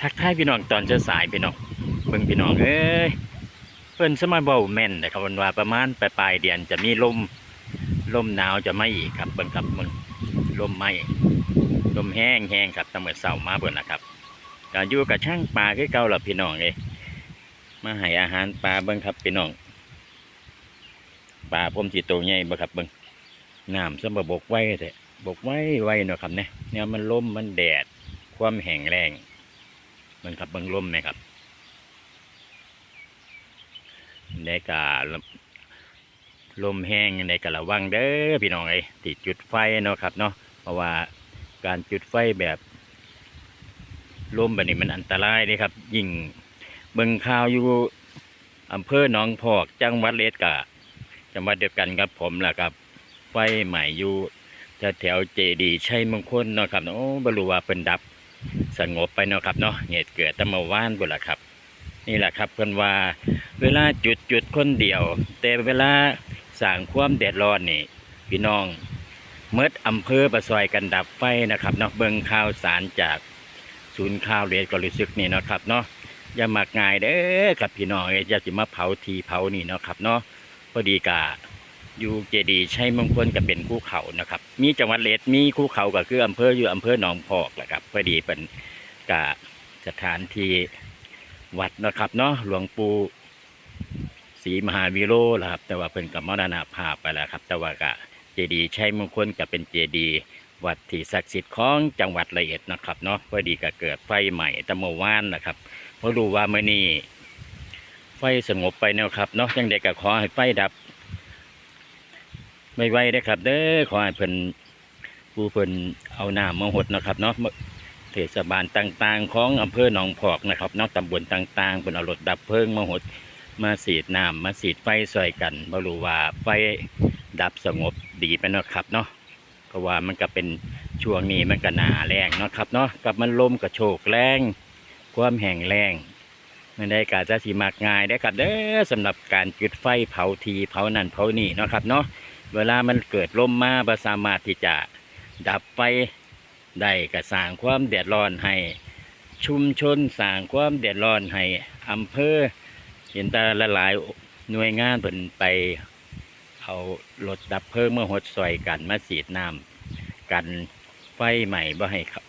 ทักทายพี่น้องตอนเช้าสายพี่น้องเบิ่งพี่น้องเอ้ยเพิ่นสมัยเบาแม่นนะครับวันว่าประมาณปลายปลายเดือนจะมีลมลมหนาวจะไม่อีกครับเบิ่งครับมึงลมไม่ลมแห้งแห้งครับตั้งแต่เช้ามาเบิ่นนะครับก็อยู่กับช่างปลาคือเก่าล่ะพี่น้องเอ้ยมาให้อาหารปลาเบิ่งครับพี่น้องปลาผมสิโตใหญ่บ่ครับเบิ่งน้ำสมบบกไว้แท้บกไว้ไว้เนาะครับเนี่ยเนี่ยมันลมมันแดดความแห้งแรง มันขับเบิ้งลมไหมครับในกาลมแห้งในกะระวังเด้อพี่น้องไอ้ติดจุดไฟเนาะครับเนาะเพราะว่าการจุดไฟแบบลมแบบนี้มันอันตรายเลยครับ ยิ่งเบิ่งข่าวอยู่อำเภอหนองพอกจังหวัดเลสกะจังหวัดเดียวกันกับผมแหละครับ ไฟใหม่อยู่แถวแถวเจดีย์ชัยมงคลเนาะครับเนาะโอ้บรู้ว่าเป็นดับ สงบไปเนาะครับเนาะเหตุเกิดตั้งเมื่อวานบุละครับ นี่แหละครับเพิ่นว่า เวลาจุดจุดคนเดียว แต่เวลาสั่งความแดดร้อนนี่ พี่น้องเมื่ออำเภอประซอยกันดับไฟนะครับเนาะเบิงข่าวสารจากศูนย์ข่าวเรดกรู้สึกนี่เนาะครับเนาะอย่ามักง่ายเด้อครับพี่น้องอย่าสิมาเผาทีเผานี่เนาะครับเนาะพอดีกา อยู่เจดีย์ชัยมงคลก็เป็นภูเขานะครับ มีจังหวัดเลดมีภูเขาก็คืออำเภออยู่อำเภอหนองพอกแหละครับพอดีเป็นกะสถานที่วัดนะครับเนาะหลวงปู่ศรีมหาวิโรจน์ล่ะครับ แต่ว่าเพิ่นกับมรณภาพไปแล้วครับ แต่ว่ากะเจดีย์ชัยมงคลก็เป็นเจดีย์วัดที่ศักดิ์สิทธิ์ของจังหวัดระยองนะครับเนาะพอดีก็เกิดไฟใหม่ตะเมื่อวานนะครับเพราะรู้ว่าเมื่อนี้ไฟสงบไปแล้วครับเนาะยังเด็กก็ขอให้ไฟดับ ไม่ไหวได้ครับ เด้อขอให้เพิ่นผู้เพิ่นเอาน้ำมาหดนะครับเนาะเทศบาลต่างๆ ของอำเภอหนองพอกนะครับนาะตำบลต่างๆเพิ่นเอารถดับเพลิงมาหดมาสีดน้ำมาสีดไฟใส่กันบรูว่าไฟดับสงบดีไปเนาะครับเนาะเพราะว่ามันก็เป็นช่วงนี้มันก็หนาแรงเนาะครับเนาะกับมันลมกระโชกแรงความแห้งแรงมันได้กาจะสีมากง่ายได้ครับเด้อสำหรับการจุดไฟเผาทีเผานั่นเผานี่นะครับเนาะ เวลามันเกิดลมมาบ่สามารถที่จะดับไฟได้ก็สร้างความเดือดร้อนให้ชุมชนสร้างความเดือดร้อนให้อำเภอเห็นแต่ละหลายหน่วยงานเพิ่นไปเอารถดับเพลิงมาหดซอยกันมาสีดน้ำกันไฟใหม่บ่ให้เขา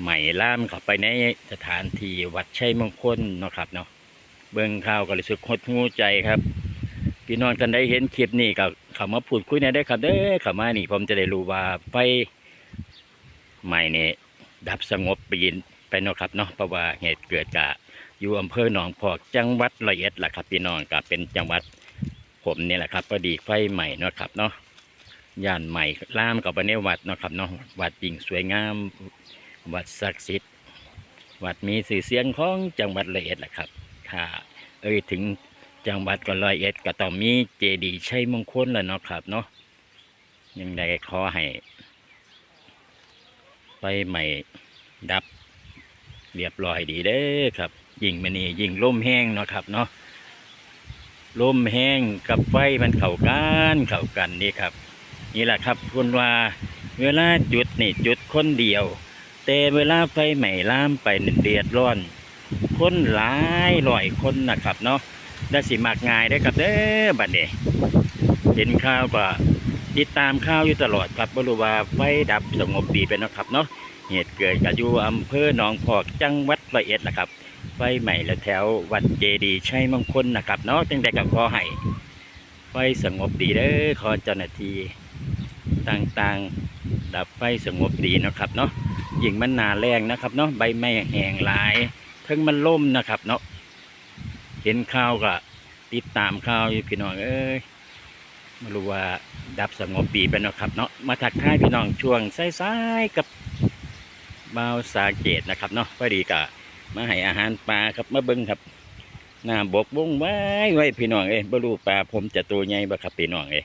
ใหม่ล่ามเข้าไปในสถานที่วัดชัยมงคลเนาะครับเนาะเบิ่งข่าวก็รู้สึกหดหูใจครับ พี่น้องท่านได้เห็นคลิปนี้ก็ เข้ามาพูดคุยในอยได้ครับเด้อเข้ามานี่ผมจะได้รู้ว่าไฟใหม่นี่ดับสงบปีนไปเนาะครับเนาะเพราะว่าเหตุเกิดจากอยู่อำเภอหนองพอกจังหวัดร้อยเอ็ดแหละครับพี่น้องก็เป็นจังหวัดผมนี่แหละครับพอดีไฟใหม่เนาะครับเนาะย่านใหม่ล่ามกับไปในวัดเนาะครับเนาะวัดจริงสวยงาม วัดศักดิ์สิทธิ์วัดมีสื่อเสียงของจังหวัดร้อยเอ็ดแหละครับค่ะเอ่ยถึง จังหวัดก็ร้อยเอ็ดก็ต้องมีเจดีย์ชัยมงคลแล้วเนาะครับเนาะยังได้ขอให้ไปใหม่ดับ เรียบร้อยดีเด้อครับ ยิ่งมันนี่ยิ่งล่มแห้งเนาะครับเนาะลมแห้งกับไฟมันเข้ากันเข้ากันนี่ครับ นี่แหละครับคุณว่าเวลาจุดนี่จุดคนเดียว แต่เวลาไฟใหม่ล่ามไปเดือดร้อน คนหลายร้อยคนนะครับเนาะ ได้สิมากง่ายได้อครับเด้อบัดนี้เห็นข่าวก็ติดตามข่าวอยู่ตลอดครับบรู้ว่าไฟดับสงบดีไปนะครับเนาะเหตุเกิดกับอยู่อำเภอหนองพอกจังหวัดร้อยเอ็ดนะครับ ไฟใหม่และแถววัดเจดีย์ชัยมงคลนะครับเนาะจังใดกับขอให้ไฟสงบดีเด้อขอเจ้าหน้าที่ต่างๆ ดับไฟสงบดีนะครับเนาะยิ่งมันหนาแรงนะครับเนาะใบไม้แห้งหลายถึงมันล่มนะครับเนาะ เห็นข่าวก็ติดตามข่าวอยู่พี่น้องเอ้ยไม่รู้ว่าดับสงบปีไปเนาะครับเนาะมาทักทายพี่น้องช่วงสายๆกับบ่าวสาเกตนะครับเนาะพอดีก็มาให้อาหารปลาครับมาเบิ้งครับน้ำบกบุ้งไว้ไว้พี่น้องเอ้ยบ่รู้ปลาผมจะตัวใหญ่บ่ครับพี่น้องเอ้ย